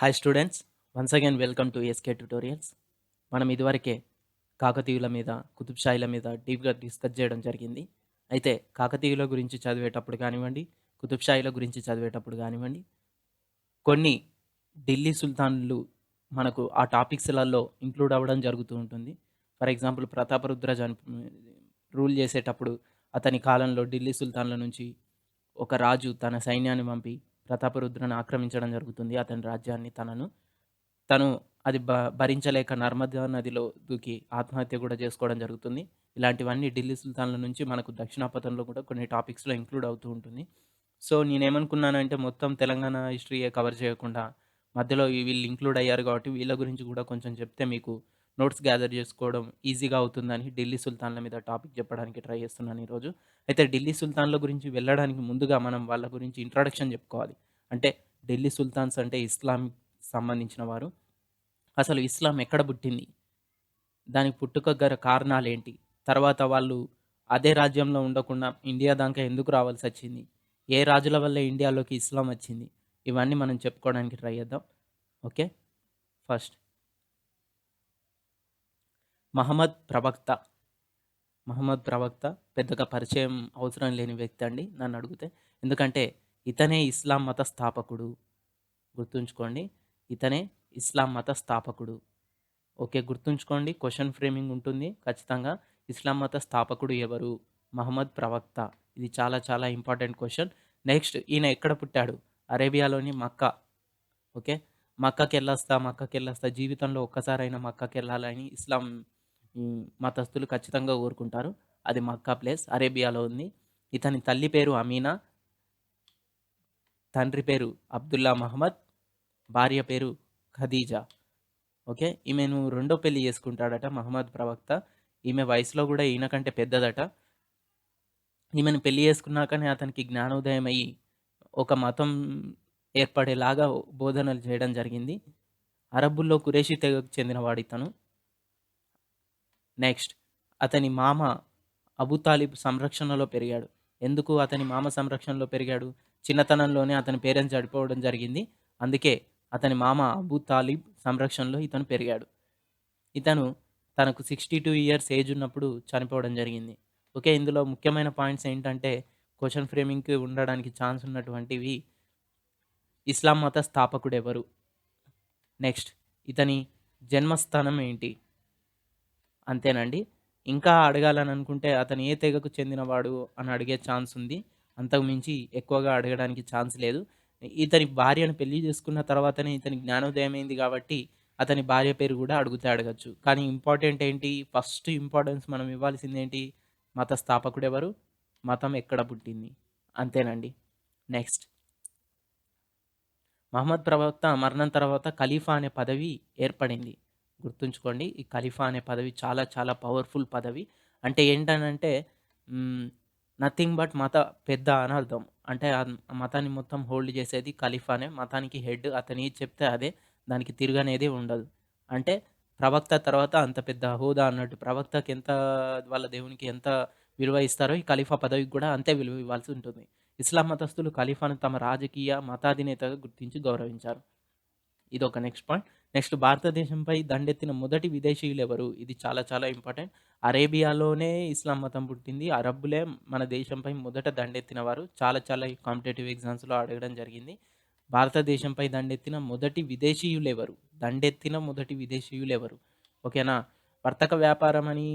Hi students once again welcome to SK tutorials మనం ఇదివరకే కాకతీయుల మీద కుతుబ్షాయిల మీద డీప్గా డిస్కస్ చేయడం జరిగింది. అయితే కాకతీయుల గురించి చదివేటప్పుడు కానివ్వండి కుతుబ్షాయిల గురించి చదివేటప్పుడు కానివ్వండి కొన్ని ఢిల్లీ సుల్తాన్లు మనకు ఆ టాపిక్స్లలో ఇంక్లూడ్ అవ్వడం జరుగుతూ ఉంటుంది. ఫర్ ఎగ్జాంపుల్ ప్రతాపరుద్ర జన్ రూల్ చేసేటప్పుడు అతని కాలంలో ఢిల్లీ సుల్తాన్ల నుంచి ఒక రాజు తన సైన్యాన్ని పంపి ప్రతాపరుద్రను ఆక్రమించడం జరుగుతుంది. అతని రాజ్యాన్ని తనను తను అది భ భరించలేక నర్మదా నదిలో దూకి ఆత్మహత్య కూడా చేసుకోవడం జరుగుతుంది. ఇలాంటివన్నీ ఢిల్లీ సుల్తాన్ల నుంచి మనకు దక్షిణాపథంలో కూడా కొన్ని టాపిక్స్లో ఇంక్లూడ్ అవుతూ ఉంటుంది. సో నేనేమనుకున్నానంటే మొత్తం తెలంగాణ హిస్టరీయే కవర్ చేయకుండా మధ్యలో వీళ్ళు ఇంక్లూడ్ అయ్యారు కాబట్టి వీళ్ళ గురించి కూడా కొంచెం చెప్తే మీకు నోట్స్ గ్యాదర్ చేసుకోవడం ఈజీగా అవుతుందని ఢిల్లీ సుల్తాన్ల మీద టాపిక్ చెప్పడానికి ట్రై చేస్తున్నాను ఈరోజు. అయితే ఢిల్లీ సుల్తాన్ల గురించి వెళ్ళడానికి ముందుగా మనం వాళ్ళ గురించి ఇంట్రడక్షన్ చెప్పుకోవాలి. అంటే ఢిల్లీ సుల్తాన్స్ అంటే ఇస్లామిక్ సంబంధించిన వారు. అసలు ఇస్లాం ఎక్కడ పుట్టింది? దానికి పుట్టుక గల కారణాలు ఏంటి? తర్వాత వాళ్ళు అదే రాజ్యంలో ఉండకుండా ఇండియా దాకా ఎందుకు రావాల్సి వచ్చింది? ఏ రాజుల వల్ల ఇండియాలోకి ఇస్లాం వచ్చింది? ఇవన్నీ మనం చెప్పుకోవడానికి ట్రై చేద్దాం. ఓకే? ఫస్ట్ మహమ్మద్ ప్రవక్త. మహమ్మద్ ప్రవక్త పెద్దగా పరిచయం అవసరం లేని వ్యక్తి అండి నన్ను అడిగితే. ఎందుకంటే ఇతనే ఇస్లాం మత స్థాపకుడు. గుర్తుంచుకోండి ఇతనే ఇస్లాం మత స్థాపకుడు. ఓకే గుర్తుంచుకోండి క్వశ్చన్ ఫ్రేమింగ్ ఉంటుంది. ఖచ్చితంగా ఇస్లాం మత స్థాపకుడు ఎవరు? మహమ్మద్ ప్రవక్త. ఇది చాలా చాలా ఇంపార్టెంట్ క్వశ్చన్. నెక్స్ట్ ఈయన ఎక్కడ పుట్టాడు? అరేబియాలోని మక్కా. ఓకే మక్కకి వెళ్ళొస్తా మక్కకి వెళ్ళొస్తా జీవితంలో ఒక్కసారైనా మక్కకి వెళ్ళాలని ఇస్లాం మతస్థులు ఖచ్చితంగా కోరుకుంటారు. అది మక్కా ప్లేస్. అరేబియాలో ఉంది. ఇతని తల్లి పేరు అమీనా. తండ్రి పేరు అబ్దుల్లా మహమ్మద్ భార్య పేరు ఖదీజా. ఓకే? ఈమెను రెండో పెళ్ళి చేసుకుంటాడట మహమ్మద్ ప్రవక్త. ఈమె వయసులో కూడా ఈయన కంటే పెద్దదట. ఈమెను పెళ్ళి చేసుకున్నాకనే అతనికి జ్ఞానోదయం అయ్యి ఒక మతం ఏర్పడేలాగా బోధనలు చేయడం జరిగింది. అరబ్బుల్లో కురేషి తెగకు చెందినవాడు ఇతను నెక్స్ట్ అతని మామ అబుతాలిబ్ సంరక్షణలో పెరిగాడు. ఎందుకు అతని మామ సంరక్షణలో పెరిగాడు? చిన్నతనంలోనే అతని పేరెంట్స్ చనిపోవడం జరిగింది. అందుకే అతని మామ అబూ తాలిబ్ సంరక్షణలో ఇతను పెరిగాడు. ఇతను తనకు సిక్స్టీ టూ ఇయర్స్ ఏజ్ ఉన్నప్పుడు చనిపోవడం జరిగింది. ఓకే ఇందులో ముఖ్యమైన పాయింట్స్ ఏంటంటే క్వశ్చన్ ఫ్రేమింగ్కి ఉండడానికి ఛాన్స్ ఉన్నటువంటివి ఇస్లాం మత స్థాపకుడు ఎవరు నెక్స్ట్ ఇతని జన్మస్థానం ఏంటి? అంతేనండి. ఇంకా అడగాలని అనుకుంటే అతను ఏ తెగకు చెందినవాడు అని అడిగే ఛాన్స్ ఉంది. అంతకు మించి ఎక్కువగా అడగడానికి ఛాన్స్ లేదు. ఇతని భార్యను పెళ్ళి చేసుకున్న తర్వాతనే ఇతని జ్ఞానోదయం అయింది కాబట్టి అతని భార్య పేరు కూడా అడుగుతే అడగచ్చు. కానీ ఇంపార్టెంట్ ఏంటి? ఫస్ట్ ఇంపార్టెన్స్ మనం ఇవ్వాల్సింది ఏంటి మత స్థాపకుడు ఎవరు మతం ఎక్కడ పుట్టింది? అంతేనండి. నెక్స్ట్. మహమ్మద్ ప్రవక్త మరణం తర్వాత ఖలీఫా అనే పదవి ఏర్పడింది. గుర్తుంచుకోండి ఈ ఖలీఫా అనే పదవి చాలా చాలా పవర్ఫుల్ పదవి. అంటే ఏంటనంటే నథింగ్ బట్ మత పెద్ద అని అర్థం. అంటే ఆ మతాన్ని మొత్తం హోల్డ్ చేసేది ఖలీఫానే. మతానికి హెడ్ అతని చెప్తే అదే దానికి తిరగనేది ఉండదు. అంటే ప్రవక్త తర్వాత అంత పెద్ద హోదా అన్నట్టు ప్రవక్తకి ఎంత వాళ్ళ దేవునికి ఎంత విలువ ఇస్తారో ఈ ఖలీఫా పదవికి కూడా అంతే విలువ ఇవ్వాల్సి ఉంటుంది. ఇస్లాం మతస్థులు ఖలీఫాను తమ రాజకీయ మతాధినేతగా గుర్తించి గౌరవించారు. ఇది ఒక నెక్స్ట్ పాయింట్ నెక్స్ట్ భారతదేశంపై దండెత్తిన మొదటి విదేశీయులు ఎవరు ఇది చాలా చాలా ఇంపార్టెంట్. అరేబియాలోనే ఇస్లాం మతం పుట్టింది. అరబ్బులే మన దేశంపై మొదట దండెత్తిన వారు చాలా చాలా కాంపిటేటివ్ ఎగ్జామ్స్లో అడగడం జరిగింది. భారతదేశంపై దండెత్తిన మొదటి విదేశీయులు ఎవరు దండెత్తిన మొదటి విదేశీయులు ఎవరు ఓకేనా? వర్తక వ్యాపారం అని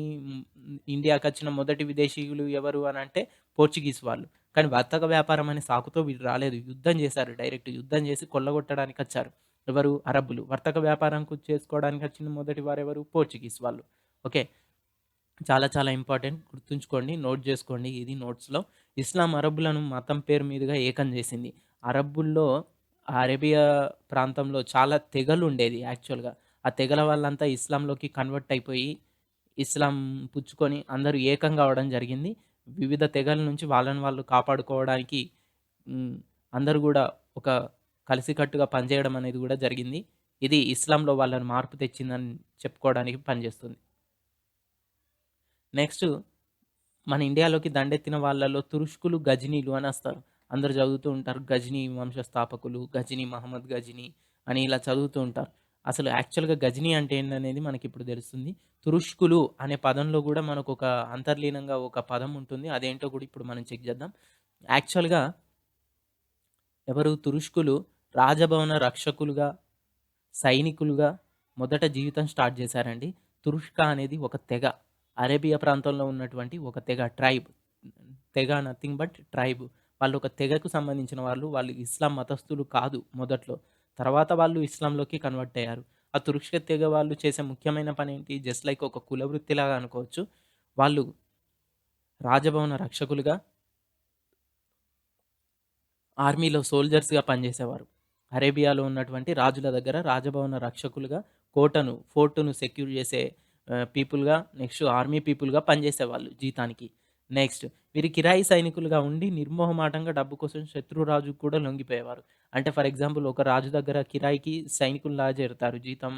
ఇండియాకి వచ్చిన మొదటి విదేశీయులు ఎవరు అని అంటే పోర్చుగీస్ వాళ్ళు. కానీ వర్తక వ్యాపారం అనే సాకుతో వీళ్ళు రాలేదు. యుద్ధం చేశారు డైరెక్ట్. యుద్ధం చేసి కొల్లగొట్టడానికి వచ్చారు. ఎవరు? అరబ్బులు. వర్తక వ్యాపారం చేసుకోవడానికి వచ్చిన మొదటి వారు ఎవరు? పోర్చుగీస్ వాళ్ళు. ఓకే. చాలా చాలా ఇంపార్టెంట్. గుర్తుంచుకోండి నోట్ చేసుకోండి. ఇది నోట్స్లో ఇస్లాం అరబ్బులను మతం పేరు మీదుగా ఏకం చేసింది. అరబ్బుల్లో ఆ అరేబియా ప్రాంతంలో చాలా తెగలు ఉండేది యాక్చువల్గా ఆ తెగల వాళ్ళంతా ఇస్లాంలోకి కన్వర్ట్ అయిపోయి ఇస్లాం పుచ్చుకొని అందరూ ఏకం కావడం జరిగింది. వివిధ తెగల నుంచి వాళ్ళని వాళ్ళు కాపాడుకోవడానికి అందరూ కూడా ఒక కలిసికట్టుగా పనిచేయడం అనేది కూడా జరిగింది ఇది ఇస్లాంలో వాళ్ళని మార్పు తెచ్చిందని చెప్పుకోవడానికి పనిచేస్తుంది నెక్స్ట్ మన ఇండియాలోకి దండెత్తిన వాళ్ళలో తురుష్కులు గజనీలు అని వస్తారు అందరు చదువుతూ ఉంటారు గజనీ వంశ స్థాపకులు గజనీ మహమ్మద్ గజనీ అని ఇలా చదువుతూ ఉంటారు. అసలు యాక్చువల్‌గా గజనీ అంటే ఏంటనేది మనకి ఇప్పుడు తెలుస్తుంది. తురుష్కులు అనే పదంలో కూడా మనకు ఒక అంతర్లీనంగా ఒక పదం ఉంటుంది. అదేంటో కూడా ఇప్పుడు మనం చెక్ చేద్దాం. యాక్చువల్‌గా ఎవరు తురుష్కులు రాజభవన రక్షకులుగా, సైనికులుగా మొదట జీవితం స్టార్ట్ చేశారండి. తురుష్క అనేది ఒక తెగ. అరేబియా ప్రాంతంలో ఉన్నటువంటి ఒక తెగ ట్రైబ్. తెగ నథింగ్ బట్ ట్రైబ్. వాళ్ళు ఒక తెగకు సంబంధించిన వాళ్ళు. వాళ్ళు ఇస్లాం మతస్థులు కాదు మొదట్లో. తర్వాత వాళ్ళు ఇస్లాంలోకి కన్వర్ట్ అయ్యారు. ఆ తురుష్క తెగ వాళ్ళు చేసే ముఖ్యమైన పని ఏంటి జస్ట్ లైక్ ఒక కుల వృత్తిలాగా అనుకోవచ్చు. వాళ్ళు రాజభవన రక్షకులుగా ఆర్మీలో సోల్జర్స్‌గా పనిచేసేవారు. అరేబియాలో ఉన్నటువంటి రాజుల దగ్గర రాజభవన రక్షకులుగా, కోటను, ఫోర్టును సెక్యూర్ చేసే పీపుల్‌గా, నెక్స్ట్ ఆర్మీ పీపుల్‌గా పనిచేసేవాళ్ళు జీతానికి. నెక్స్ట్ వీరు కిరాయి సైనికులుగా ఉండి నిర్మోహమాటంగా డబ్బు కోసం శత్రురాజుకు కూడా లొంగిపోయేవారు. అంటే ఫర్ ఎగ్జాంపుల్ ఒక రాజు దగ్గర కిరాయికి సైనికుల్లా చేరుతారు జీతం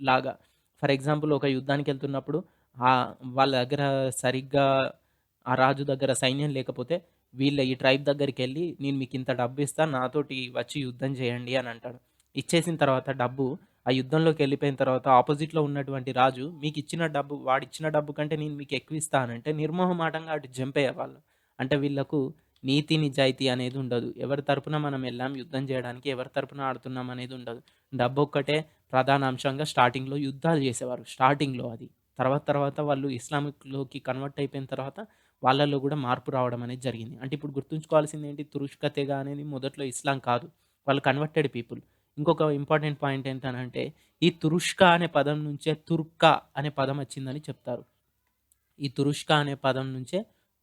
లాగా. ఫర్ ఎగ్జాంపుల్ ఒక యుద్ధానికి వెళ్తున్నప్పుడు వాళ్ళ దగ్గర సరిగ్గా ఆ రాజు దగ్గర సైన్యం లేకపోతే వీళ్ళ ఈ ట్రైబ్ దగ్గరికి వెళ్ళి నేను మీకు ఇంత డబ్బు ఇస్తాను నాతోటి వచ్చి యుద్ధం చేయండి అని అంటాడు. ఇచ్చేసిన తర్వాత డబ్బు ఆ యుద్ధంలోకెళ్ళిపోయిన తర్వాత ఆపోజిట్‌లో ఉన్నటువంటి రాజు మీకు ఇచ్చిన డబ్బు వాడిచ్చిన డబ్బు కంటే నేను మీకు ఎక్కువ ఇస్తానంటే నిర్మోహమాటంగా అటు జంప్ అయ్యేవాళ్ళు. అంటే వీళ్ళకు నీతి, నిజాయితీ అనేది ఉండదు. ఎవరి తరపున మనం వెళ్ళాం యుద్ధం చేయడానికి, ఎవరి తరపున ఆడుతున్నాం అనేది ఉండదు. డబ్బు ఒక్కటే ప్రధాన అంశంగా స్టార్టింగ్‌లో యుద్ధాలు చేసేవారు. స్టార్టింగ్‌లో అది. తర్వాత తర్వాత వాళ్ళు ఇస్లామిక్‌లోకి కన్వర్ట్ అయిపోయిన తర్వాత వాళ్ళలో కూడా మార్పు రావడం అనేది జరిగింది. అంటే ఇప్పుడు గుర్తుంచుకోవాల్సిందేంటి తురుష్క తెగ అనేది మొదట్లో ఇస్లాం కాదు. వాళ్ళు కన్వర్టెడ్ పీపుల్. ఇంకొక ఇంపార్టెంట్ పాయింట్ ఏంటనంటే ఈ తురుష్క అనే పదం నుంచే తుర్కా అనే పదం వచ్చిందని చెప్తారు. ఈ తురుష్క అనే పదం నుంచే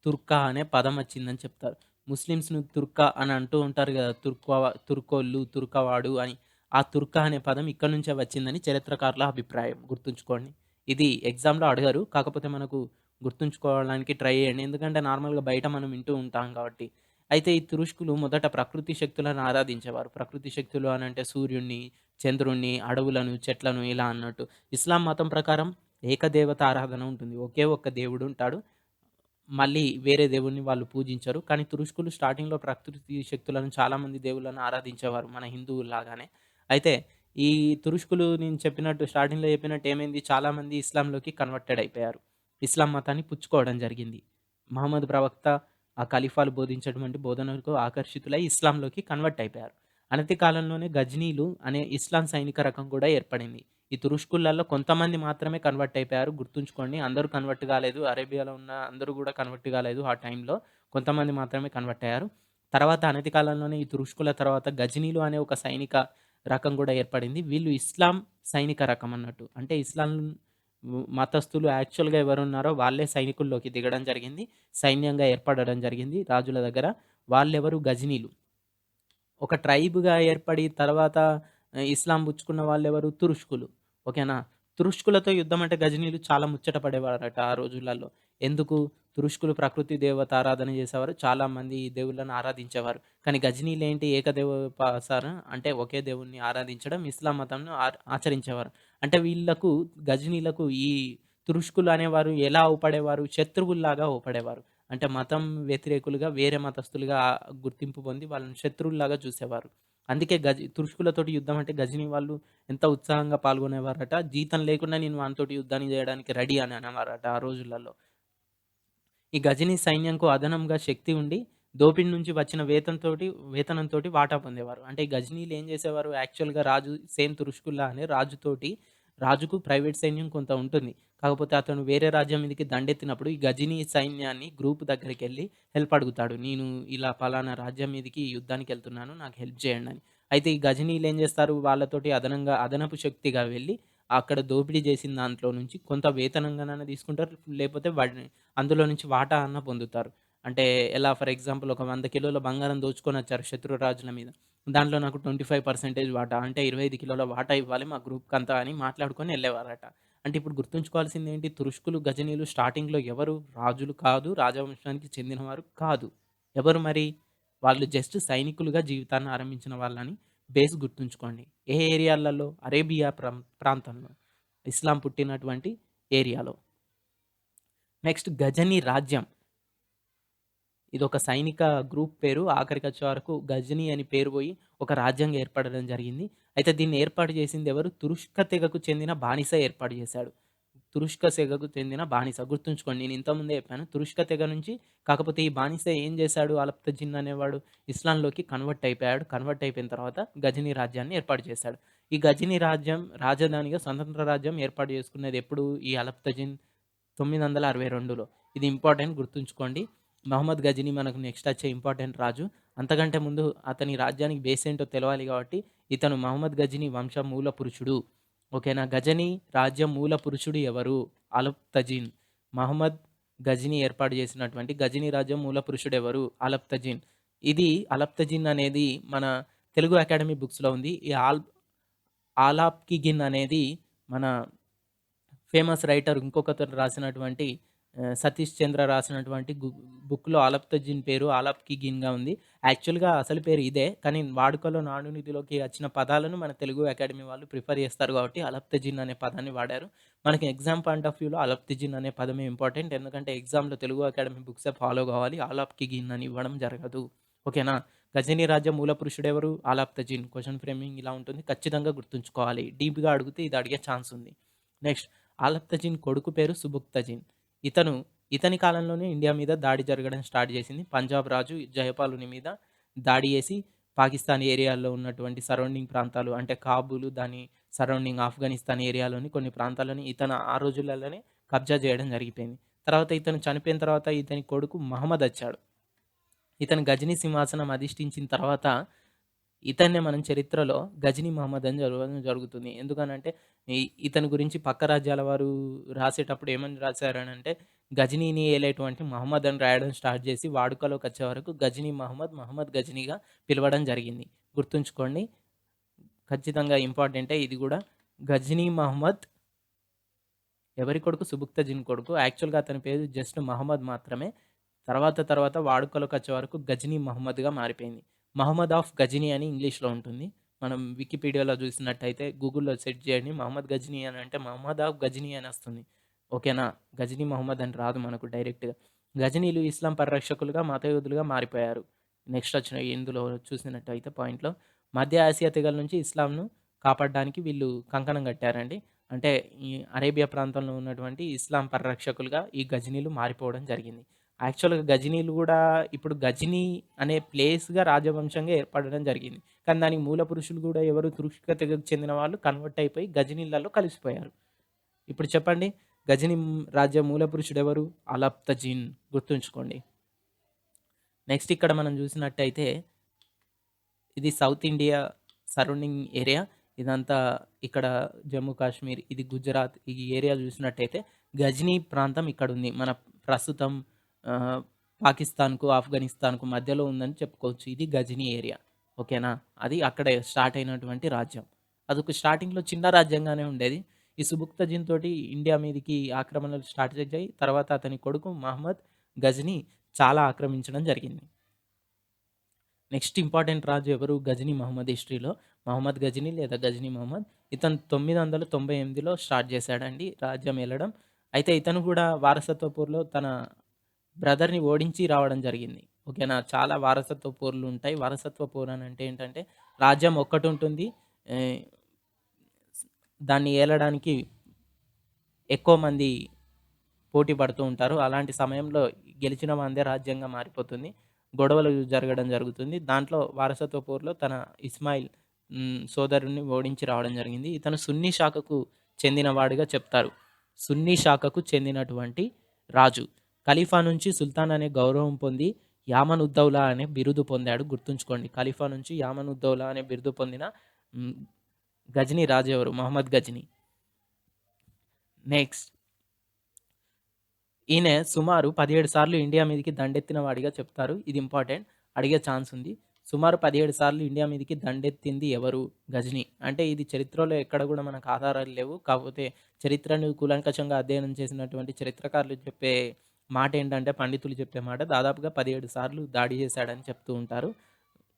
తుర్కా అనే పదం వచ్చిందని చెప్తారు. ముస్లిమ్స్‌ను తుర్కా అని అంటూ ఉంటారు కదా తుర్కా తుర్కోళ్ళు, తుర్కవాడు అని. ఆ తుర్కా అనే పదం ఇక్కడి నుంచే వచ్చిందని చరిత్రకారుల అభిప్రాయం. గుర్తుంచుకోండి. ఇది ఎగ్జామ్‌లో అడగరు. కాకపోతే మనకు గుర్తుంచుకోవడానికి ట్రై చేయండి. ఎందుకంటే నార్మల్‌గా బయట మనం వింటూ ఉంటాం కాబట్టి. అయితే ఈ తురుష్కులు మొదట ప్రకృతి శక్తులను ఆరాధించేవారు. ప్రకృతి శక్తులు అనంటే సూర్యుడిని, చంద్రుణ్ణి అడవులను, చెట్లను ఇలా అన్నట్టు. ఇస్లాం మతం ప్రకారం ఏకదేవత ఆరాధన ఉంటుంది. ఒకే ఒక్క దేవుడు ఉంటాడు. మళ్ళీ వేరే దేవుడిని వాళ్ళు పూజించరు. కానీ తురుష్కులు స్టార్టింగ్‌లో ప్రకృతి శక్తులను చాలామంది దేవుళ్ళను ఆరాధించేవారు. మన హిందువులాగానే అయితే ఈ తురుష్కులు నేను చెప్పినట్టు స్టార్టింగ్‌లో చెప్పినట్టు ఏమైంది చాలామంది ఇస్లాంలోకి కన్వర్టెడ్ అయిపోయారు. ఇస్లాం మతాన్ని పుచ్చుకోవడం జరిగింది. మహమ్మద్ ప్రవక్త ఆ ఖలీఫాలు బోధించినటువంటి బోధనలకు ఆకర్షితులై ఇస్లాంలోకి కన్వర్ట్ అయిపోయారు. అనతి కాలంలోనే గజ్నీలు అనే ఇస్లాం సైనిక రకం కూడా ఏర్పడింది. ఈ తురుష్కులలో కొంతమంది మాత్రమే కన్వర్ట్ అయిపోయారు. గుర్తుంచుకోండి అందరూ కన్వర్ట్ కాలేదు. అరేబియాలో ఉన్న అందరూ కూడా కన్వర్ట్ కాలేదు ఆ టైంలో. కొంతమంది మాత్రమే కన్వర్ట్ అయ్యారు. తర్వాత అనతి కాలంలోనే ఈ తురుష్కుల తర్వాత గజ్నీలు అనే ఒక సైనిక రకం కూడా ఏర్పడింది. వీళ్ళు ఇస్లాం సైనిక రకం అన్నట్టు. అంటే ఇస్లాం మతస్థులు యాక్చువల్‌గా ఎవరున్నారో వాళ్ళే సైనికుల్లోకి దిగడం జరిగింది. సైన్యంగా ఏర్పడడం జరిగింది రాజుల దగ్గర. వాళ్ళెవరు గజనీలు ఒక ట్రైబ్‌గా ఏర్పడి తర్వాత ఇస్లాం పుచ్చుకున్న వాళ్ళెవరు తురుష్కులు. ఓకేనా. తురుష్కులతో యుద్ధం అంటే గజనీలు చాలా ముచ్చట పడేవారట ఆ రోజులలో. ఎందుకు? తురుష్కులు ప్రకృతి దేవత ఆరాధన చేసేవారు. చాలామంది దేవుళ్ళను ఆరాధించేవారు. కానీ గజనీలు ఏంటి ఏకదేవ ఏకదేవోపాసన అంటే ఒకే దేవుణ్ణి ఆరాధించడం ఇస్లాం మతంను ఆచరించేవారు. అంటే వీళ్ళకు గజనీలకు ఈ తురుష్కులు అనేవారు ఎలా అవుపడేవారు? శత్రువుల్లాగా ఊపడేవారు అంటే మతం వ్యతిరేకులుగా వేరే మతస్థులుగా గుర్తింపు పొంది వాళ్ళని శత్రువుల్లాగా చూసేవారు. అందుకే గజ తురుష్కులతోటి యుద్ధం అంటే గజనీ వాళ్ళు ఎంత ఉత్సాహంగా పాల్గొనేవారట. జీతం లేకుండా నేను వానితోటి యుద్ధాన్ని చేయడానికి రెడీ అని అనేవారట ఆ రోజులలో. ఈ గజనీ సైన్యంకు అదనంగా శక్తి ఉండి దోపిడి నుంచి వచ్చిన వేతంతోటి వేతనంతోటి వాటా పొందేవారు. అంటే గజనీలు ఏం చేసేవారు యాక్చువల్‌గా రాజు సేమ్ తురుష్కుల్లానే రాజుతోటి రాజుకు ప్రైవేట్ సైన్యం కొంత ఉంటుంది. కాకపోతే అతను వేరే రాజ్యం మీదకి దండెత్తినప్పుడు ఈ గజనీ సైన్యాన్ని గ్రూప్ దగ్గరికెళ్ళి హెల్ప్ అడుగుతాడు. నేను ఇలా పలానా రాజ్యం మీదకి యుద్ధానికెళ్తున్నాను. నాకు హెల్ప్ చేయండి అని. అయితే ఈ గజనీలు ఏం చేస్తారు వాళ్ళతోటి అదనంగా అదనపు శక్తిగా వెళ్ళి అక్కడ దోపిడీ చేసిన దాంట్లో నుంచి కొంత వేతనంగానైనా తీసుకుంటారు. లేకపోతే వాటిని అందులో నుంచి వాటా అన్న పొందుతారు. అంటే ఎలా ఫర్ ఎగ్జాంపుల్ ఒక వంద కిలోల బంగారం దోచుకొని వచ్చారు రాజుల మీద. దాంట్లో నాకు 25% వాటా అంటే 25 కిలోల వాటా ఇవ్వాలి మా గ్రూప్‌కంతా అని మాట్లాడుకొని వెళ్ళేవారట అంటే ఇప్పుడు గుర్తుంచుకోవాల్సింది ఏంటి తురుష్కులు, గజనీలు స్టార్టింగ్‌లో ఎవరు? రాజులు కాదు. రాజవంశానికి చెందినవారు కాదు. ఎవరు మరి? వాళ్ళు జస్ట్ సైనికులుగా జీవితాన్ని ఆరంభించిన వాళ్ళని బేస్ గుర్తుంచుకోండి. ఏ ఏరియాలలో? అరేబియా ప్రాంతంలో. ఇస్లాం పుట్టినటువంటి ఏరియాలో. నెక్స్ట్ గజనీ రాజ్యం. ఇది ఒక సైనిక గ్రూప్ పేరు. ఆఖరికొచ్చే వరకు గజని అని పేరు పోయి ఒక రాజ్యంగా ఏర్పడడం జరిగింది. అయితే దీన్ని ఏర్పాటు చేసింది ఎవరు? తురుష్క తెగకు చెందిన బానిస ఏర్పాటు చేశాడు. తురుష్క తెగకు చెందిన బానిస. గుర్తుంచుకోండి నేను ఇంతకుముందే చెప్పాను. తురుష్క తెగ నుంచి కాకపోతే ఈ బానిస ఏం చేశాడు అలప్తజిన్ అనేవాడు ఇస్లాంలోకి కన్వర్ట్ అయిపోయాడు. కన్వర్ట్ అయిపోయిన తర్వాత గజనీ రాజ్యాన్ని ఏర్పాటు చేశాడు. ఈ గజనీ రాజ్యం రాజధానిగా స్వతంత్ర రాజ్యం ఏర్పాటు చేసుకున్నది ఎప్పుడు? ఈ అలప్తజిన్ 962లో. ఇది ఇంపార్టెంట్ గుర్తుంచుకోండి. మహమ్మద్ గజనీ మనకు నెక్స్ట్ వచ్చే ఇంపార్టెంట్ రాజు. అంతకంటే ముందు అతని రాజ్యానికి బేస్ ఏంటో తెలవాలి కాబట్టి ఇతను మహమ్మద్ గజనీ వంశ మూల పురుషుడు. ఓకేనా. గజనీ రాజ్యం మూల పురుషుడు ఎవరు? అలప్తజిన్. మహమ్మద్ గజనీ ఏర్పాటు చేసినటువంటి గజనీ రాజ్యం మూల పురుషుడు ఎవరు? అలప్తజిన్. ఇది అలప్తజిన్ అనేది మన తెలుగు అకాడమీ బుక్స్‌లో ఉంది. ఈ ఆల్ ఆలాప్కిగిన్ అనేది మన ఫేమస్ రైటర్ ఇంకొకతను రాసినటువంటి సతీష్ చంద్ర రాసినటువంటి బుక్లో బుక్‌లో అలప్తజిన్ పేరు ఆలాప్కిగిన్‌గా ఉంది. యాక్చువల్‌గా అసలు పేరు ఇదే. కానీ వాడుకలో నానునిధిలోకి వచ్చిన పదాలను మన తెలుగు అకాడమీ వాళ్ళు ప్రిఫర్ చేస్తారు కాబట్టి అలప్తజిన్ అనే పదాన్ని వాడారు. మనకి ఎగ్జామ్ పాయింట్ ఆఫ్ వ్యూలో అలప్తజిన్ అనే పదమే ఇంపార్టెంట్. ఎందుకంటే ఎగ్జామ్‌లో తెలుగు అకాడమీ బుక్సే ఫాలో కావాలి. ఆలాప్కిగిన్ అని ఇవ్వడం జరగదు. ఓకేనా. గజనీ రాజ్య మూల పురుషుడెవరు? అలాప్తజిన్. క్వశ్చన్ ఫ్రేమింగ్ ఇలా ఉంటుంది. ఖచ్చితంగా గుర్తుంచుకోవాలి. డీప్‌గా అడిగితే ఇది అడిగే ఛాన్స్ ఉంది. నెక్స్ట్ అలప్తజిన్ కొడుకు పేరు సుబుక్తజిన్. ఇతను ఇతని కాలంలోనే ఇండియా మీద దాడి జరగడం స్టార్ట్ చేసింది. పంజాబ్ రాజు జయపాలుని మీద దాడి చేసి పాకిస్తాన్ ఏరియాలో ఉన్నటువంటి సరౌండింగ్ ప్రాంతాలు అంటే కాబూలు దాని సరౌండింగ్ ఆఫ్ఘనిస్తాన్ ఏరియాలోని కొన్ని ప్రాంతాలని ఇతను ఆ రోజులలోనే కబ్జా చేయడం జరిగిపోయింది. తర్వాత ఇతను చనిపోయిన తర్వాత ఇతని కొడుకు మహమ్మద్ వచ్చాడు. ఇతను గజనీ సింహాసనం అధిష్ఠించిన తర్వాత ఇతన్నే మనం చరిత్రలో గజనీ మహమ్మద్ అని జరగడం జరుగుతుంది. ఎందుకనంటే ఇతని గురించి పక్క రాజ్యాల వారు రాసేటప్పుడు ఏమని రాశారనంటే గజనీని ఏలేటువంటి మహమ్మద్ అని రాయడం స్టార్ట్ చేసి వాడుకలోకి వచ్చే వరకు గజనీ మహమ్మద్, మహమ్మద్ గజనీగా పిలవడం జరిగింది. గుర్తుంచుకోండి. ఖచ్చితంగా ఇంపార్టెంటే ఇది కూడా. గజనీ మహమ్మద్ ఎవరి కొడుకు? సుబుక్తజిన్ కొడుకు. యాక్చువల్‌గా అతని పేరు జస్ట్ మహమ్మద్ మాత్రమే. తర్వాత తర్వాత వాడుకలోకి వచ్చే వరకు గజనీ మహమ్మద్‌గా మారిపోయింది. మహమ్మద్ ఆఫ్ గజనీ అని ఇంగ్లీష్‌లో ఉంటుంది. మనం వికీపీడియాలో చూసినట్టయితే గూగుల్‌లో సెర్చ్ చేయండి. మహమ్మద్ గజనీ అని అంటే మహమ్మద్ ఆఫ్ గజనీ అని వస్తుంది. ఓకేనా. గజనీ మహమ్మద్ అని రాదు మనకు డైరెక్ట్‌గా. గజనీలు ఇస్లాం పరిరక్షకులుగా, మతయోధులుగా మారిపోయారు. నెక్స్ట్ వచ్చిన ఇందులో చూసినట్టయితే పాయింట్‌లో మధ్య ఆసియా తెగల నుంచి ఇస్లాంను కాపాడడానికి వీళ్ళు కంకణం కట్టారండి. అంటే ఈ అరేబియా ప్రాంతంలో ఉన్నటువంటి ఇస్లాం పరిరక్షకులుగా ఈ గజనీలు మారిపోవడం జరిగింది. యాక్చువల్‌గా గజనీలు కూడా ఇప్పుడు గజనీ అనే ప్లేస్‌గా రాజవంశంగా ఏర్పడడం జరిగింది. కానీ దానికి మూల పురుషులు కూడా ఎవరు? తురుష్క తెగకు చెందిన వాళ్ళు కన్వర్ట్ అయిపోయి గజనీలలో కలిసిపోయారు. ఇప్పుడు చెప్పండి గజిని రాజ్యం మూల పురుషుడెవరు? అలప్తజిన్. గుర్తుంచుకోండి. నెక్స్ట్ ఇక్కడ మనం చూసినట్టయితే ఇది సౌత్ ఇండియా సరౌండింగ్ ఏరియా. ఇదంతా ఇక్కడ జమ్మూ కాశ్మీర్, ఇది గుజరాత్ ఈ ఏరియా చూసినట్టయితే గజనీ ప్రాంతం ఇక్కడుంది. మన ప్రస్తుతం ఆహ్, పాకిస్తాన్‌కు, ఆఫ్ఘనిస్తాన్‌కు మధ్యలో ఉందని చెప్పుకోవచ్చు. ఇది గజనీ ఏరియా. ఓకేనా. అది అక్కడే స్టార్ట్ అయినటువంటి రాజ్యం. అదొక స్టార్టింగ్‌లో చిన్న రాజ్యంగానే ఉండేది. ఈ సుబుక్తజిన్ తోటి ఇండియా మీదకి ఆక్రమణలు స్టార్ట్ చేయి తర్వాత అతని కొడుకు మహమ్మద్ గజనీ చాలా ఆక్రమించడం జరిగింది. నెక్స్ట్ ఇంపార్టెంట్ రాజు ఎవరు? గజనీ మహమ్మద్ హిస్టరీలో. మహమ్మద్ గజనీ లేదా గజనీ మహమ్మద్. ఇతను 998లో స్టార్ట్ చేశాడండి రాజ్యం ఏలడం. అయితే ఇతను కూడా వారసత్వ పోరులో తన బ్రదర్‌ని ఓడించి రావడం జరిగింది. ఓకేనా. చాలా వారసత్వ పోర్లు ఉంటాయి. వారసత్వ పోరు అని అంటే ఏంటంటే రాజ్యం ఒక్కటి ఉంటుంది దాన్ని ఏలడానికి ఎక్కువ మంది పోటీ పడుతూ ఉంటారు. అలాంటి సమయంలో గెలిచిన వానిదే రాజ్యంగా మారిపోతుంది. గొడవలు జరగడం జరుగుతుంది. దాంట్లో వారసత్వ పోరులో తన ఇస్మాయిల్ సోదరుని సోదరుడిని ఓడించి రావడం జరిగింది. ఇతను సున్నీ శాఖకు చెందినవాడిగా చెప్తారు. సున్నీ శాఖకు చెందినటువంటి రాజు. ఖలీఫా నుంచి సుల్తాన్ అనే గౌరవం పొంది యామన్ ఉద్దౌలా అనే బిరుదు పొందాడు. గుర్తుంచుకోండి. ఖలీఫా నుంచి యామన్ ఉద్దౌలా అనే బిరుదు పొందిన హ్మ్, గజనీ మహమ్మద్ గజనీ. నెక్స్ట్ ఈయన సుమారు 17 సార్లు ఇండియా మీదకి దండెత్తిన వాడిగా చెప్తారు. ఇది ఇంపార్టెంట్. అడిగే ఛాన్స్ ఉంది. సుమారు 17 సార్లు ఇండియా మీదకి దండెత్తింది ఎవరు? గజని అంటే ఇది చరిత్రలో ఎక్కడ కూడా మనకు ఆధారాలు లేవు. కాకపోతే చరిత్రను కూలంకషంగా అధ్యయనం చేసినటువంటి చరిత్రకారులు చెప్పే మాట ఏంటంటే పండితులు చెప్పే మాట దాదాపుగా 17 సార్లు దాడి చేశాడని చెప్తూ ఉంటారు.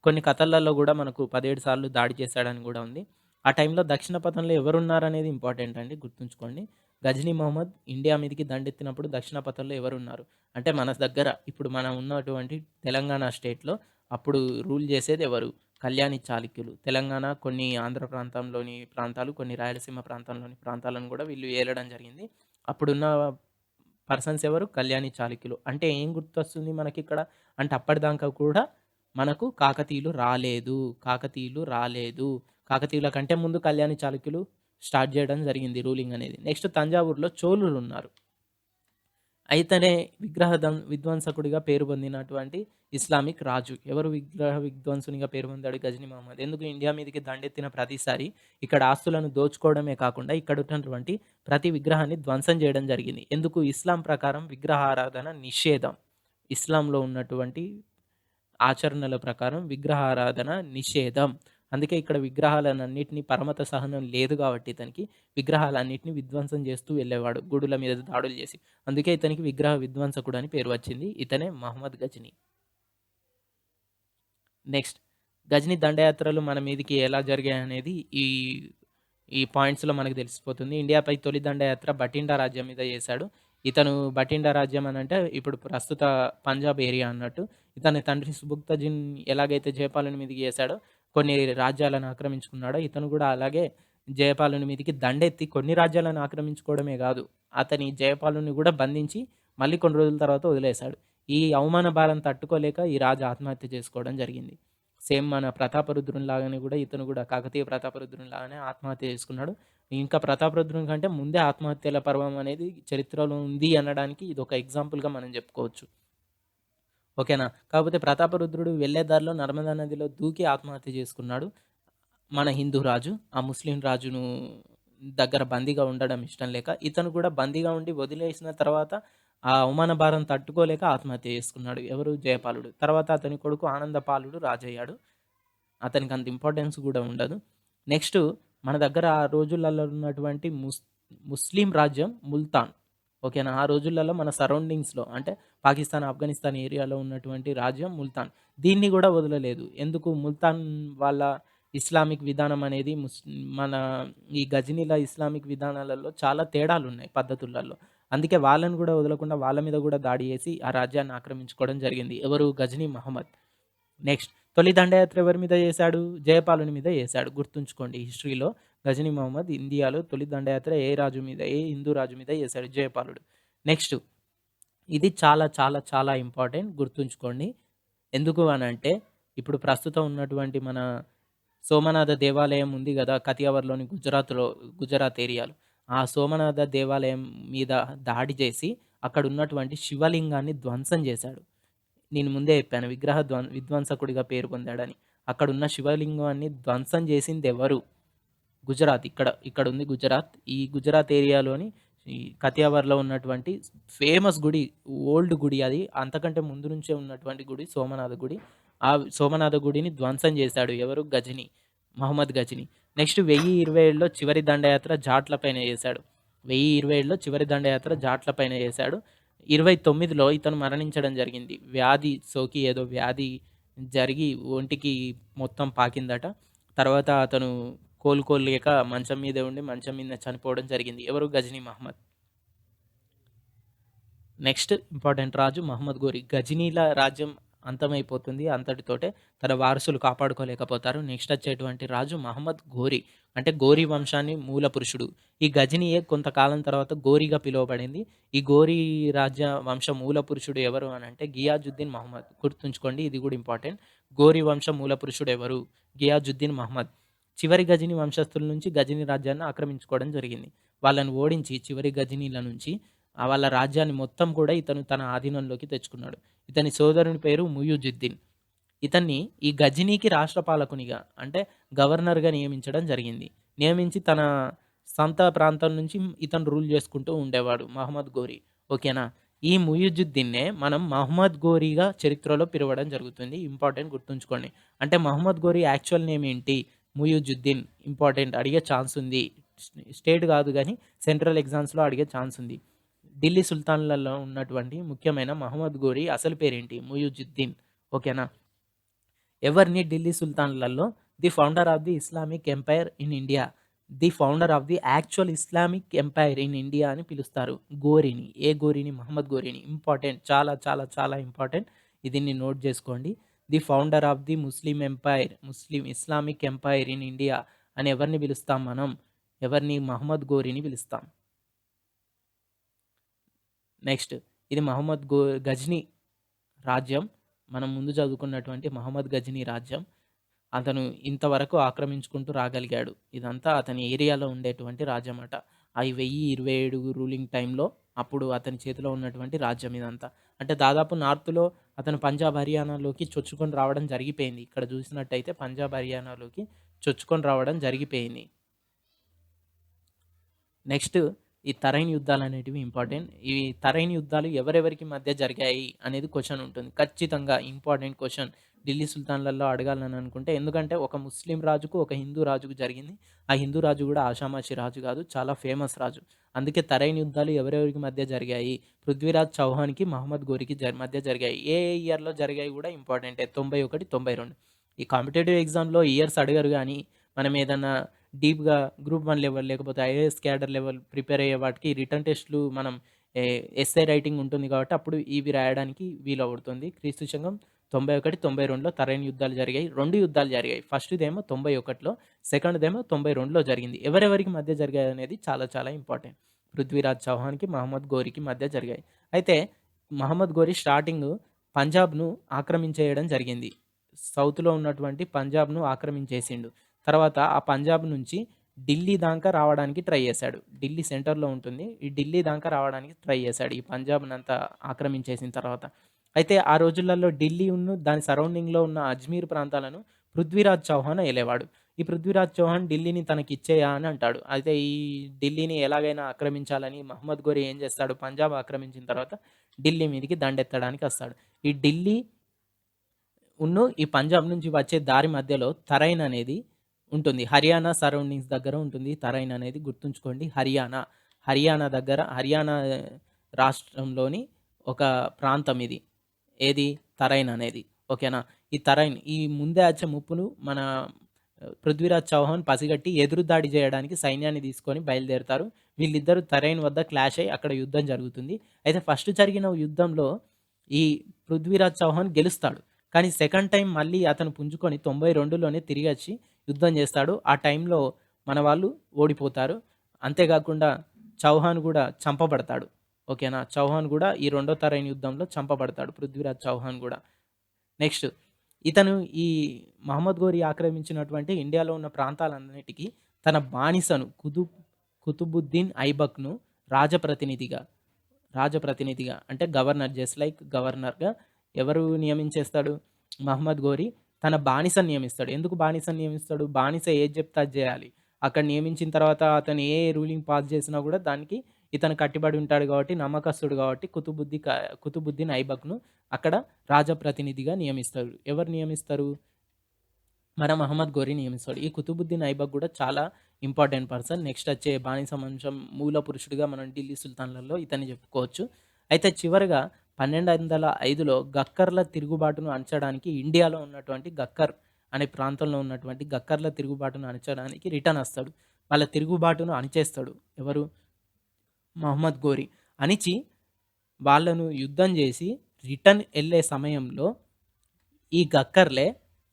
కొన్ని కథలలో కూడా మనకు 17 సార్లు దాడి చేశాడని కూడా ఉంది. ఆ టైంలో దక్షిణ పథంలో ఎవరున్నారనేది ఇంపార్టెంట్ అండి. గుర్తుంచుకోండి. గజనీ మహమ్మద్ ఇండియా మీదకి దండెత్తినప్పుడు దక్షిణ పథంలో ఎవరున్నారు అంటే మన దగ్గర ఇప్పుడు మనం ఉన్నటువంటి తెలంగాణ స్టేట్లో అప్పుడు రూల్ చేసేది ఎవరు కళ్యాణి చాళుక్యులు తెలంగాణ కొన్ని ఆంధ్ర ప్రాంతంలోని ప్రాంతాలు కొన్ని రాయలసీమ ప్రాంతంలోని ప్రాంతాలను కూడా వీళ్ళు ఏలడం జరిగింది అప్పుడున్న పర్సన్స్ ఎవరు? కళ్యాణి చాళుక్యులు. అంటే ఏం గుర్తొస్తుంది మనకి ఇక్కడ అంటే అప్పటిదాకా కూడా మనకు కాకతీయులు రాలేదు. కాకతీయులు రాలేదు. కాకతీయుల కంటే ముందు కళ్యాణి చాళుక్యులు స్టార్ట్ చేయడం జరిగింది రూలింగ్ అనేది. నెక్స్ట్ తంజావూరులో చోళులు ఉన్నారు. అయితేనే విగ్రహ విధ్వంసకుడిగా పేరు పొందినటువంటి ఇస్లామిక్ రాజు. ఎవరు విగ్రహ విధ్వంసునిగా పేరు పొందాడు గజనీ మహమ్మద్? ఎందుకు ఇండియా మీదకి దండెత్తిన ప్రతిసారి ఇక్కడ ఆస్తులను దోచుకోవడమే కాకుండా ఇక్కడ ఉన్నటువంటి ప్రతి విగ్రహాన్ని ధ్వంసం చేయడం జరిగింది. ఎందుకు? ఇస్లాం ప్రకారం విగ్రహారాధన నిషేధం. ఇస్లాంలో ఉన్నటువంటి ఆచరణల ప్రకారం విగ్రహారాధన నిషేధం. అందుకే ఇక్కడ విగ్రహాలన్నింటినీ పరమత సహనం లేదు కాబట్టి ఇతనికి విగ్రహాలన్నింటినీ విధ్వంసం చేస్తూ వెళ్ళేవాడు గుడుల మీద దాడులు చేసి. అందుకే ఇతనికి విగ్రహ విధ్వంసకుడు అని పేరు వచ్చింది. ఇతనే మహమ్మద్ గజ్ని. నెక్స్ట్ గజ్ని దండయాత్రలు మన మీదకి ఎలా జరిగాయి అనేది ఈ ఈ పాయింట్స్లో మనకు తెలిసిపోతుంది. ఇండియాపై తొలి దండయాత్ర బటిండా రాజ్యం మీద చేశాడు. ఇతను బటిండా రాజ్యం అని అంటే ఇప్పుడు ప్రస్తుత పంజాబ్ ఏరియా అన్నట్టు. ఇతని తండ్రి సుబుక్తజిన్ ఎలాగైతే జయపాలని మీదకి చేశాడో కొన్ని రాజ్యాలను ఆక్రమించుకున్నాడో ఇతను కూడా అలాగే జయపాలుని మీదకి దండెత్తి కొన్ని రాజ్యాలను ఆక్రమించుకోవడమే కాదు అతని జయపాలుని కూడా బంధించి మళ్ళీ కొన్ని రోజుల తర్వాత వదిలేశాడు. ఈ అవమాన భారం తట్టుకోలేక ఈ రాజు ఆత్మహత్య చేసుకోవడం జరిగింది. సేమ్ మన ప్రతాపరుద్రుని లాగానే కూడా ఇతను కూడా కాకతీయ ప్రతాపరుద్రుని లాగానే ఆత్మహత్య చేసుకున్నాడు. ఇంకా ప్రతాపరుద్రుని కంటే ముందే ఆత్మహత్యల పర్వం అనేది చరిత్రలో ఉంది అనడానికి ఇది ఒక ఎగ్జాంపుల్గా మనం చెప్పుకోవచ్చు. ఓకేనా? కాకపోతే ప్రతాపరుద్రుడు వెళ్ళే దారిలో నర్మదా నదిలో దూకి ఆత్మహత్య చేసుకున్నాడు. మన హిందూ రాజు ఆ ముస్లిం రాజును దగ్గర బందీగా ఉండడం ఇష్టం లేక ఇతను కూడా బందీగా ఉండి వదిలేసిన తర్వాత ఆ అవమాన భారం తట్టుకోలేక ఆత్మహత్య చేసుకున్నాడు. ఎవరు? జయపాలుడు. తర్వాత అతని కొడుకు ఆనందపాలుడు రాజయ్యాడు. అతనికి అంత ఇంపార్టెన్స్ కూడా ఉండదు. నెక్స్ట్ మన దగ్గర ఆ రోజులలో ఉన్నటువంటి ముస్ ముస్లిం రాజ్యం ముల్తాన్. ఓకేనా? ఆ రోజులలో మన సరౌండింగ్స్లో అంటే పాకిస్తాన్ ఆఫ్ఘనిస్తాన్ ఏరియాలో ఉన్నటువంటి రాజ్యం ముల్తాన్. దీన్ని కూడా వదలలేదు. ఎందుకు? ముల్తాన్ వాళ్ళ ఇస్లామిక్ విధానం అనేది ముస్ మన ఈ గజనీల ఇస్లామిక్ విధానాలలో చాలా తేడాలు ఉన్నాయి పద్ధతులలో. అందుకే వాళ్ళని కూడా వదలకుండా వాళ్ళ మీద కూడా దాడి చేసి ఆ రాజ్యాన్ని ఆక్రమించుకోవడం జరిగింది. ఎవరు? గజనీ మహమ్మద్. నెక్స్ట్. తొలి దండయాత్ర ఎవరి మీద చేశాడు? జయపాలుని మీద చేశాడు. గుర్తుంచుకోండి హిస్టరీలో. గజనీ మహమ్మద్ ఇండియాలో తొలి దండయాత్ర ఏ రాజు మీద ఏ హిందూ రాజు మీద చేశాడు జయపాలుడు. నెక్స్ట్ ఇది చాలా చాలా చాలా ఇంపార్టెంట్ గుర్తుంచుకోండి. ఎందుకు అని అంటే ఇప్పుడు ప్రస్తుతం ఉన్నటువంటి మన సోమనాథ దేవాలయం ఉంది కదా కతియావర్లోని గుజరాత్లో గుజరాత్ ఏరియాలో. ఆ సోమనాథ దేవాలయం మీద దాడి చేసి అక్కడ ఉన్నటువంటి శివలింగాన్ని ధ్వంసం చేశాడు. నేను ముందే చెప్పాను విగ్రహ ధ్వం విధ్వంసకుడిగా పేరు పొందాడని. అక్కడ ఉన్న శివలింగాన్ని ధ్వంసం చేసింది ఎవరు? గుజరాత్ ఇక్కడ ఇక్కడ ఉంది గుజరాత్. ఈ గుజరాత్ ఏరియాలోని ఈ కతియావర్లో ఉన్నటువంటి ఫేమస్ గుడి ఓల్డ్ గుడి అది. అంతకంటే ముందు నుంచే ఉన్నటువంటి గుడి సోమనాథ గుడి. ఆ సోమనాథ గుడిని ధ్వంసం చేశాడు ఎవరు? గజని మహమ్మద్ గజని. నెక్స్ట్ వెయ్యి ఇరవై ఏడులో చివరి దండయాత్ర జాట్ల పైన చేశాడు. వెయ్యి ఇరవై ఏడులో చివరి దండయాత్ర జాట్ల పైన చేశాడు. ఇరవై తొమ్మిదిలో ఇతను మరణించడం జరిగింది. వ్యాధి సోకి ఏదో వ్యాధి జరిగి ఒంటికి మొత్తం పాకిందట. తర్వాత అతను కోలుకోలేక మంచం మీద ఉండి మంచం మీద చనిపోవడం జరిగింది. ఎవరు? గజనీ మహమ్మద్. నెక్స్ట్ ఇంపార్టెంట్ రాజు మహమ్మద్ గోరి. గజనీల రాజ్యం అంతమైపోతుంది. అంతటితోటే తన వారసులు కాపాడుకోలేకపోతారు. నెక్స్ట్ వచ్చేటువంటి రాజు మహమ్మద్ గోరి. అంటే గోరి వంశాన్ని మూల పురుషుడు. ఈ గజనీయే కొంతకాలం తర్వాత గోరిగా పిలువబడింది. ఈ గోరి రాజ్య వంశ మూల పురుషుడు ఎవరు అని అంటే గియాజుద్దీన్ మహమ్మద్. గుర్తుంచుకోండి ఇది కూడా ఇంపార్టెంట్. గోరి వంశ మూల పురుషుడు ఎవరు? గియాజుద్దీన్ మహమ్మద్. చివరి గజని వంశస్థుల నుంచి గజని రాజ్యాన్ని ఆక్రమించుకోవడం జరిగింది. వాళ్ళని ఓడించి చివరి గజనీల నుంచి వాళ్ళ రాజ్యాన్ని మొత్తం కూడా ఇతను తన ఆధీనంలోకి తెచ్చుకున్నాడు. ఇతని సోదరుని పేరు ముయుజుద్దీన్. ఇతన్ని ఈ గజనీకి రాష్ట్ర పాలకునిగా అంటే గవర్నర్గా నియమించడం జరిగింది. నియమించి తన సొంత ప్రాంతం నుంచి ఇతను రూల్ చేసుకుంటూ ఉండేవాడు మహమ్మద్ గోరీ. ఓకేనా? ఈ ముయుజుద్దీన్నే మనం మహమ్మద్ గోరీగా చరిత్రలో పిలవడం జరుగుతుంది. ఇంపార్టెంట్ గుర్తుంచుకోండి. అంటే మహమ్మద్ గోరీ యాక్చువల్ నేమ్ ఏంటి? ముయుజుద్దీన్ ఇంపార్టెంట్ అడిగే ఛాన్స్ ఉంది. స్టేట్ కాదు కానీ సెంట్రల్ ఎగ్జామ్స్లో అడిగే ఛాన్స్ ఉంది. ఢిల్లీ సుల్తాన్లలో ఉన్నటువంటి ముఖ్యమైన మహమ్మద్ గోరి అసలు పేరేంటి? ముయుజుద్దీన్. ఓకేనా ఎవరిని Delhi సుల్తాన్లలో? The founder of the Islamic empire in India the founder of the actual Islamic empire in India అని పిలుస్తారు. గోరిని. ఏ గోరిని? మహమ్మద్ గోరిని. ఇంపార్టెంట్ చాలా చాలా చాలా ఇంపార్టెంట్ దీన్ని నోట్ చేసుకోండి. The founder of the Muslim empire Muslim Islamic empire in India అని ఎవరిని పిలుస్తాం మనం? ఎవరిని? మహమ్మద్ గోరిని పిలుస్తాం. నెక్స్ట్ ఇది మహమ్మద్ గో గజ్నీ రాజ్యం. మనం ముందు చదువుకున్నటువంటి మహమ్మద్ గజ్నీ రాజ్యం. అతను ఇంతవరకు ఆక్రమించుకుంటూ రాగలిగాడు. ఇదంతా అతని ఏరియాలో ఉండేటువంటి రాజ్యం అట అవి వెయ్యి ఇరవై ఏడు రూలింగ్ టైంలో అప్పుడు అతని చేతిలో ఉన్నటువంటి రాజ్యం ఇదంతా. అంటే దాదాపు నార్త్లో అతను పంజాబ్ హర్యానాలోకి చొచ్చుకొని రావడం జరిగిపోయింది. ఇక్కడ చూసినట్టయితే పంజాబ్ హర్యానాలోకి చొచ్చుకొని రావడం జరిగిపోయింది. నెక్స్ట్ ఈ తరైన్ యుద్ధాలు అనేటివి ఇంపార్టెంట్. ఈ తరైన్ యుద్ధాలు ఎవరెవరికి మధ్య జరిగాయి అనేది క్వశ్చన్ ఉంటుంది. ఖచ్చితంగా ఇంపార్టెంట్ క్వశ్చన్ ఢిల్లీ సుల్తాన్లలో అడగాలని అనుకుంటే. ఎందుకంటే ఒక ముస్లిం రాజుకు ఒక హిందూ రాజుకు జరిగింది. ఆ హిందూ రాజు కూడా ఆషామాషి రాజు కాదు చాలా ఫేమస్ రాజు. అందుకే తరైన్ యుద్ధాలు ఎవరెవరికి మధ్య జరిగాయి? పృథ్వీరాజ్ చౌహాన్కి మహమ్మద్ గోరికి జరి మధ్య జరిగాయి. ఏ ఇయర్లో జరిగాయి కూడా ఇంపార్టెంటే. తొంభై ఒకటి తొంభై రెండు. ఈ కాంపిటేటివ్ ఎగ్జామ్లో ఇయర్స్ అడగరు కానీ మనం ఏదన్నా డీప్గా గ్రూప్ వన్ లెవెల్ లేకపోతే ఐఏఎస్ క్యాడర్ లెవెల్ ప్రిపేర్ అయ్యే వాటికి రిటర్న్ టెస్ట్లు మనం ఎస్ఏ రైటింగ్ ఉంటుంది కాబట్టి అప్పుడు ఇవి రాయడానికి వీలు అవుతుంది క్రీస్తు శంగం తొంభై ఒకటి తొంభై రెండులో తరైన యుద్ధాలు జరిగాయి. రెండు యుద్ధాలు జరిగాయి. ఫస్ట్దేమో తొంభై ఒకటిలో సెకండ్దేమో తొంభై రెండులో జరిగింది. ఎవరెవరికి మధ్య జరిగాయి అనేది చాలా చాలా ఇంపార్టెంట్. పృథ్వీరాజ్ చౌహాన్కి మహమ్మద్ గోరికి మధ్య జరిగాయి. అయితే మహమ్మద్ గోరి స్టార్టింగ్ పంజాబ్ను ఆక్రమించేయడం జరిగింది. సౌత్లో ఉన్నటువంటి పంజాబ్ను ఆక్రమించేసిండు. తర్వాత ఆ పంజాబ్ నుంచి ఢిల్లీ దాకా రావడానికి ట్రై చేశాడు. ఢిల్లీ సెంటర్లో ఉంటుంది. ఈ ఢిల్లీ దాకా రావడానికి ట్రై చేశాడు ఈ పంజాబ్ని అంతా ఆక్రమించేసిన తర్వాత. అయితే ఆ రోజులలో ఢిల్లీ ఉన్న దాని సరౌండింగ్లో ఉన్న అజ్మీర్ ప్రాంతాలను పృథ్వీరాజ్ చౌహాన్ వెళ్ళేవాడు ఈ పృథ్వీరాజ్ చౌహాన్ ఢిల్లీని తనకి ఇచ్చేయా అని అంటాడు. అయితే ఈ ఢిల్లీని ఎలాగైనా ఆక్రమించాలని మహమ్మద్ గోరి ఏం చేస్తాడు? పంజాబ్ ఆక్రమించిన తర్వాత ఢిల్లీ మీదకి దండెత్తడానికి వస్తాడు. ఈ ఢిల్లీ ఉన్ను ఈ పంజాబ్ నుంచి వచ్చే దారి మధ్యలో తరైన్ అనేది ఉంటుంది. హర్యానా సరౌండింగ్స్ దగ్గర ఉంటుంది. తరైన్ అనేది గుర్తుంచుకోండి. హర్యానా. హర్యానా దగ్గర హర్యానా రాష్ట్రంలోని ఒక ప్రాంతం ఇది. ఏది? తరైన్ అనేది. ఓకేనా? ఈ తరైన్ ఈ ముందే వచ్చే ముప్పును మన పృథ్వీరాజ్ చౌహాన్ పసిగట్టి ఎదురు దాడి చేయడానికి సైన్యాన్ని తీసుకొని బయలుదేరుతారు. వీళ్ళిద్దరు తరైన్ వద్ద క్లాష్ అయ్యి అక్కడ యుద్ధం జరుగుతుంది. అయితే ఫస్ట్ జరిగిన యుద్ధంలో ఈ పృథ్వీరాజ్ చౌహాన్ గెలుస్తాడు. కానీ సెకండ్ టైం మళ్ళీ అతను పుంజుకొని తొంభై రెండులోనే తిరిగి వచ్చి యుద్ధం చేస్తాడు. ఆ టైంలో మన వాళ్ళు ఓడిపోతారు. అంతేకాకుండా చౌహాన్ కూడా చంపబడతాడు. ఓకేనా? చౌహాన్ కూడా ఈ రెండో తరైన యుద్ధంలో చంపబడతాడు. పృథ్వీరాజ్ చౌహాన్ కూడా. నెక్స్ట్ ఇతను ఈ మహమ్మద్ గోరి ఆక్రమించినటువంటి ఇండియాలో ఉన్న ప్రాంతాలన్నిటికీ తన బానిసను కుతుబ్ కుతుబుద్దీన్ ఐబక్ను రాజప్రతినిధిగా రాజప్రతినిధిగా అంటే గవర్నర్ జస్ట్ లైక్ గవర్నర్గా ఎవరు నియమించేస్తాడు? మహమ్మద్ గోరి తన బానిసను నియమిస్తాడు. ఎందుకు బానిసను నియమిస్తాడు? బానిస ఏది చెప్తే అది చేయాలి. అక్కడ నియమించిన తర్వాత అతను ఏ రూలింగ్ పాస్ చేసినా కూడా దానికి ఇతను కట్టుబడి ఉంటాడు కాబట్టి నమ్మకస్తుడు కాబట్టి కుతుబుద్ది కుతుబుద్దీన్ ఐబక్ను అక్కడ రాజప్రతినిధిగా నియమిస్తాడు. ఎవరు నియమిస్తారు? మన మహమ్మద్ గోరి నియమిస్తాడు. ఈ కుతుబుద్దీన్ ఐబక్ కూడా చాలా ఇంపార్టెంట్ పర్సన్. నెక్స్ట్ వచ్చే బానిస మంచం మూల పురుషుడిగా మనం ఢిల్లీ సుల్తాన్లలో ఇతన్ని చెప్పుకోవచ్చు. అయితే చివరిగా పన్నెండు వందల ఐదులో గక్కర్ల తిరుగుబాటును అణచడానికి ఇండియాలో ఉన్నటువంటి గక్కర్ అనే ప్రాంతంలో ఉన్నటువంటి గక్కర్ల తిరుగుబాటును అణచడానికి రిటర్న్ వస్తాడు. వాళ్ళ తిరుగుబాటును అణిచేస్తాడు. ఎవరు? మహమ్మద్ గోరి. అణిచి వాళ్ళను యుద్ధం చేసి రిటర్న్ వెళ్ళే సమయంలో ఈ గక్కర్లే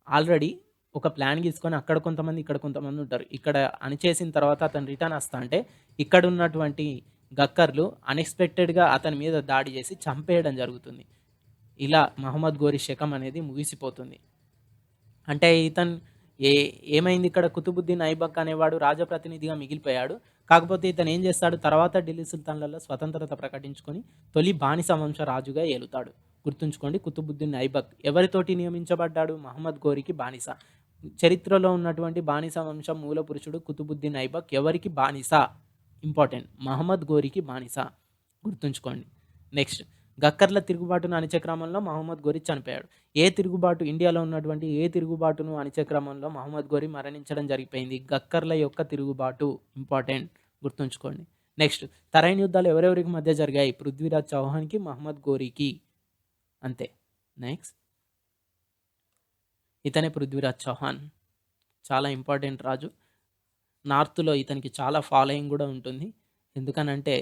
ఆల్రెడీ ఒక ప్లాన్ గీసుకొని అక్కడ కొంతమంది ఇక్కడ కొంతమంది ఉంటారు. ఇక్కడ అణిచేసిన తర్వాత అతను రిటర్న్ వస్తా అంటే ఇక్కడ ఉన్నటువంటి గక్కర్లు అన్ఎక్స్పెక్టెడ్గా అతని మీద దాడి చేసి చంపేయడం జరుగుతుంది. ఇలా మహమ్మద్ గోరి శకం అనేది ముగిసిపోతుంది. అంటే ఇతను ఏ ఏమైంది ఇక్కడ? కుతుబుద్దీన్ ఐబక్ అనేవాడు రాజప్రతినిధిగా మిగిలిపోయాడు. కాకపోతే ఇతను ఏం చేస్తాడు? తర్వాత ఢిల్లీ సుల్తాన్లలో స్వతంత్రత ప్రకటించుకొని తొలి బానిస వంశ రాజుగా ఏలుతాడు. గుర్తుంచుకోండి కుతుబుద్దీన్ ఐబక్ ఎవరితోటి నియమించబడ్డాడు? మహమ్మద్ గోరికి బానిస. చరిత్రలో ఉన్నటువంటి బానిస వంశం మూల పురుషుడు కుతుబుద్దీన్ ఐబక్ ఎవరికి బానిస? ఇంపార్టెంట్. మహమ్మద్ గోరికి బానిస. గుర్తుంచుకోండి. నెక్స్ట్ గక్కర్ల తిరుగుబాటును అణిచే క్రమంలో మహమ్మద్ గోరి చనిపోయాడు. ఏ తిరుగుబాటు ఇండియాలో ఉన్నటువంటి ఏ తిరుగుబాటును అణిచే క్రమంలో మహమ్మద్ గోరి మరణించడం జరిగిపోయింది? గక్కర్ల యొక్క తిరుగుబాటు. ఇంపార్టెంట్. గుర్తుంచుకోండి. నెక్స్ట్ తరైన్ యుద్ధాలు ఎవరెవరికి మధ్య జరిగాయి? పృథ్వీరాజ్ చౌహాన్కి మహమ్మద్ గోరికి. అంతే. నెక్స్ట్ ఇతనే పృథ్వీరాజ్ చౌహాన్. చాలా ఇంపార్టెంట్ రాజు. నార్త్‌లో ఇతనికి చాలా ఫాలోయింగ్ కూడా ఉంటుంది. ఎందుకనంటే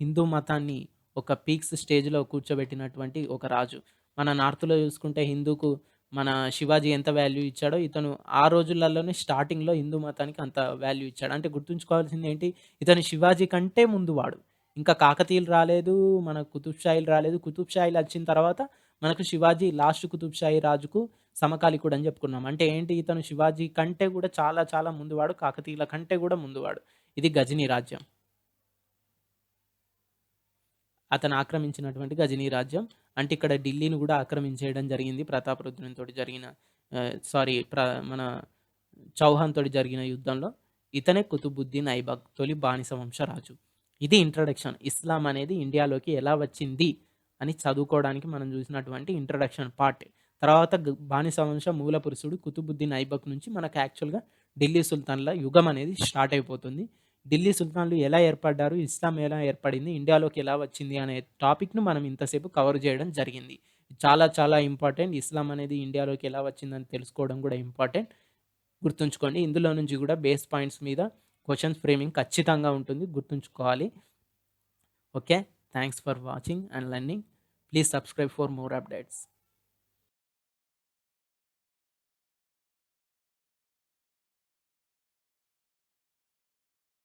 హిందూ మతాన్ని ఒక పీక్స్ స్టేజ్‌లో కూర్చోబెట్టినటువంటి ఒక రాజు. మన నార్త్‌లో చూసుకుంటే హిందూకు మన శివాజీ ఎంత వాల్యూ ఇచ్చాడో ఇతను ఆ రోజులలోనే స్టార్టింగ్‌లో హిందూ మతానికి అంత వాల్యూ ఇచ్చాడు. అంటే గుర్తుంచుకోవాల్సింది ఏంటి ఇతను శివాజీ కంటే ముందు వాడు. ఇంకా కాకతీయులు రాలేదు, మన కుతుబ్షాయిలు రాలేదు. కుతుబ్షాయిలు వచ్చిన తర్వాత మనకు శివాజీ లాస్ట్ కుతుబ్ షాహీ రాజుకు సమకాలికుడు అని చెప్పుకున్నాం. అంటే ఏంటి ఇతను శివాజీ కంటే కూడా చాలా చాలా ముందువాడు. కాకతీయుల కంటే కూడా ముందువాడు. ఇది గజనీ రాజ్యం. అతను ఆక్రమించినటువంటి గజనీ రాజ్యం. అంటే ఇక్కడ ఢిల్లీని కూడా ఆక్రమించేయడం జరిగింది. ప్రతాపరుద్రునితోటి జరిగిన సారీ ప్ర మన చౌహాన్ తోటి జరిగిన యుద్ధంలో. ఇతనే కుతుబుద్దీన్ ఐబక్ తొలి బానిస వంశ రాజు. ఇది ఇంట్రడక్షన్. ఇస్లాం అనేది ఇండియాలోకి ఎలా వచ్చింది అని చదువుకోవడానికి మనం చూసినటువంటి ఇంట్రడక్షన్ పార్ట్. తర్వాత బానిస వంశ మూల పురుషుడు కుతుబుద్దీన్ ఐబక్ నుంచి మనకు యాక్చువల్‌గా ఢిల్లీ సుల్తాన్‌ల యుగం అనేది స్టార్ట్ అయిపోతుంది. ఢిల్లీ సుల్తాన్‌లు ఎలా ఏర్పడ్డారు? ఇస్లాం ఎలా ఏర్పడింది? ఇండియాలోకి ఎలా వచ్చింది? అనే టాపిక్‌ను మనం ఇంతసేపు కవర్ చేయడం జరిగింది. చాలా చాలా ఇంపార్టెంట్. ఇస్లాం అనేది ఇండియాలోకి ఎలా వచ్చిందని తెలుసుకోవడం కూడా ఇంపార్టెంట్. గుర్తుంచుకోండి. ఇందులో నుంచి కూడా బేస్ పాయింట్స్ మీద క్వశ్చన్స్ ఫ్రేమింగ్ ఖచ్చితంగా ఉంటుంది. గుర్తుంచుకోవాలి. Okay. Thanks for watching and learning. Please subscribe for more updates.